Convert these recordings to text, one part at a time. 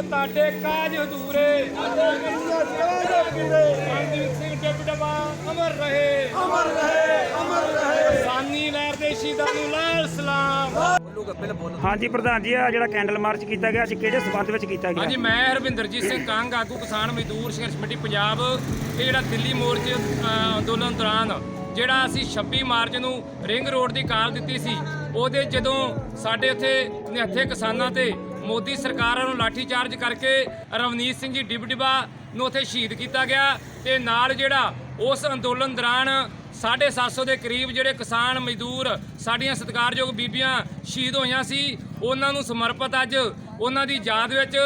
ਤੁਹਾਡੇ ਕਾਜ ਹਜ਼ੂਰੇ ਅਮਰ ਰਹੇ ਅਮਰ ਰਹੇ ਅਮਰ ਰਹੇ। ਸਾਨੀ ਲਹਿਰ ਦੇ ਸ਼ਹੀਦਾਂ ਨੂੰ ਲਾਲ ਸਲਾਮ। ਹਾਂਜੀ ਪ੍ਰਧਾਨ ਜੀ ਆ ਜਿਹੜਾ ਕੈਂਡਲ ਮਾਰਚ ਕੀਤਾ ਗਿਆ ਅੱਜ ਕਿਹੜੇ ਸਬੰਧ ਵਿੱਚ ਕੀਤਾ ਗਿਆ? ਹਾਂਜੀ ਮੈਂ ਹਰਵਿੰਦਰਜੀਤ ਸਿੰਘ ਕੰਗ ਆਗੂ ਕਿਸਾਨ ਮਜ਼ਦੂਰ ਸੰਘਰਸ਼ ਕਮੇਟੀ ਪੰਜਾਬ ਇਹ ਜਿਹੜਾ ਦਿੱਲੀ ਮੋਰਚੇ ਅੰਦੋਲਨ ਦੌਰਾਨ ਜਿਹੜਾ ਅਸੀਂ 26 ਮਾਰਚ ਨੂੰ ਰਿੰਗ ਰੋਡ ਦੀ ਕਾਲ ਦਿੱਤੀ ਸੀ ਉਹਦੇ ਜਦੋਂ ਸਾਡੇ ਉੱਥੇ ਨਿਹੱਥੇ ਕਿਸਾਨਾਂ ਤੇ ਮੋਦੀ ਸਰਕਾਰ ਨੂੰ ਲਾਠੀ ਚਾਰਜ ਕਰਕੇ ਰਵਨੀਤ ਸਿੰਘ ਜੀ ਡਿਬਡਿਬਾ ਨੂੰ ਉੱਥੇ ਸ਼ਹੀਦ ਕੀਤਾ ਗਿਆ ਤੇ ਨਾਲ ਜਿਹੜਾ ਉਸ ਅੰਦੋਲਨ ਦੌਰਾਨ 750 ਦੇ ਕਰੀਬ ਜਿਹੜੇ ਕਿਸਾਨ ਮਜ਼ਦੂਰ ਸਾਡੀਆਂ ਸਤਿਕਾਰਯੋਗ ਬੀਬੀਆਂ ਸ਼ਹੀਦ ਹੋਈਆਂ ਸੀ, ਉਹਨਾਂ ਨੂੰ ਸਮਰਪਿਤ ਅੱਜ ਉਹਨਾਂ ਦੀ ਯਾਦ ਵਿੱਚ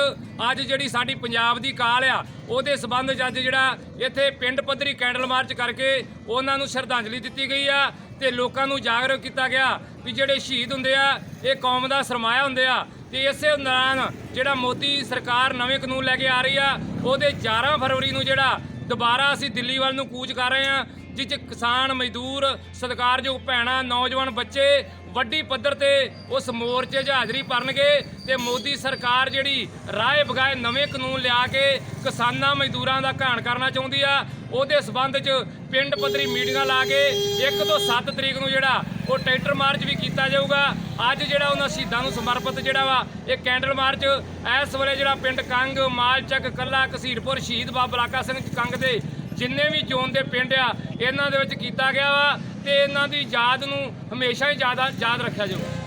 ਅੱਜ ਜਿਹੜੀ ਸਾਡੀ ਪੰਜਾਬ ਦੀ ਕਾਲ ਆ, ਉਹਦੇ ਸਬੰਧ 'ਚ ਅੱਜ ਜਿਹੜਾ ਇੱਥੇ ਪਿੰਡ ਪੱਧਰੀ ਕੈਂਡਲ ਮਾਰਚ ਕਰਕੇ ਉਹਨਾਂ ਨੂੰ ਸ਼ਰਧਾਂਜਲੀ ਦਿੱਤੀ ਗਈ ਆ। ਤੇ ਲੋਕਾਂ ਨੂੰ ਜਾਗਰੂਕ ਕੀਤਾ ਗਿਆ ਵੀ ਜਿਹੜੇ ਸ਼ਹੀਦ ਹੁੰਦੇ ਆ, ਇਹ ਕੌਮ ਦਾ ਸਰਮਾਇਆ ਹੁੰਦੇ ਆ। ਤੇ ਇਸੇ ਦੌਰਾਨ ਜਿਹੜਾ ਮੋਦੀ ਸਰਕਾਰ ਨਵੇਂ ਕਾਨੂੰਨ ਲੈ ਕੇ ਆ ਰਹੀ ਆ, ਉਹਦੇ 11 ਫਰਵਰੀ ਨੂੰ ਜਿਹੜਾ ਦੁਬਾਰਾ ਅਸੀਂ ਦਿੱਲੀ ਵੱਲ ਨੂੰ ਕੂਚ ਕਰ ਰਹੇ ਹਾਂ ਜਿਸ 'ਚ ਕਿਸਾਨ, ਮਜ਼ਦੂਰ, ਸਤਿਕਾਰਯੋਗ ਭੈਣਾਂ, ਨੌਜਵਾਨ ਬੱਚੇ ਵੱਡੀ ਪੱਧਰ ਤੇ ਉਸ ਮੋਰਚੇ 'ਚ ਹਾਜ਼ਰੀ ਭਰਨਗੇ ਤੇ ਮੋਦੀ ਸਰਕਾਰ ਜਿਹੜੀ ਰਾਏ ਬਗਾਏ ਨਵੇਂ ਕਾਨੂੰਨ ਲਿਆ ਕੇ ਕਿਸਾਨਾਂ, ਮਜ਼ਦੂਰਾਂ ਦਾ ਘਾਣ ਕਰਨਾ ਚਾਹੁੰਦੀ ਆ, ਉਹਦੇ ਸਬੰਧ ਚ ਪਿੰਡ ਪੱਧਰੀ ਮੀਟਿੰਗਾਂ ਲਾ ਕੇ 1 ਤੋਂ 7 ਤਰੀਕ ਨੂੰ ਜਿਹੜਾ ਉਹ ਟਰੈਕਟਰ ਮਾਰਚ ਵੀ ਕੀਤਾ ਜਾਊਗਾ। ਅੱਜ ਜਿਹੜਾ ਉਹਨਾਂ ਸ਼ਹੀਦਾਂ ਨੂੰ ਸਮਰਪਿਤ ਜਿਹੜਾ ਵਾ, ਇਹ ਕੈਂਡਲ ਮਾਰਚ, ਇਸ ਵੇਲੇ ਜਿਹੜਾ ਪਿੰਡ ਕੰਗ, ਮਾਲਚੱਕ, ਕੱਲਾ, ਕਸੀਰਪੁਰ, ਸ਼ਹੀਦ ਬਾਬਾ ਬਲਾਕਾ ਸਿੰਘ ਕੰਗ ਦੇ ਜਿੰਨੇ ਵੀ ਜ਼ੋਨ ਦੇ ਪਿੰਡ ਆ, ਇਹਨਾਂ ਦੇ ਵਿੱਚ ਕੀਤਾ ਗਿਆ ਵਾ ਤੇ ਇਹਨਾਂ ਦੀ ਯਾਦ ਨੂੰ ਹਮੇਸ਼ਾ ਹੀ ਜ਼ਿਆਦਾ ਯਾਦ ਰੱਖਿਆ ਜਾਊਗਾ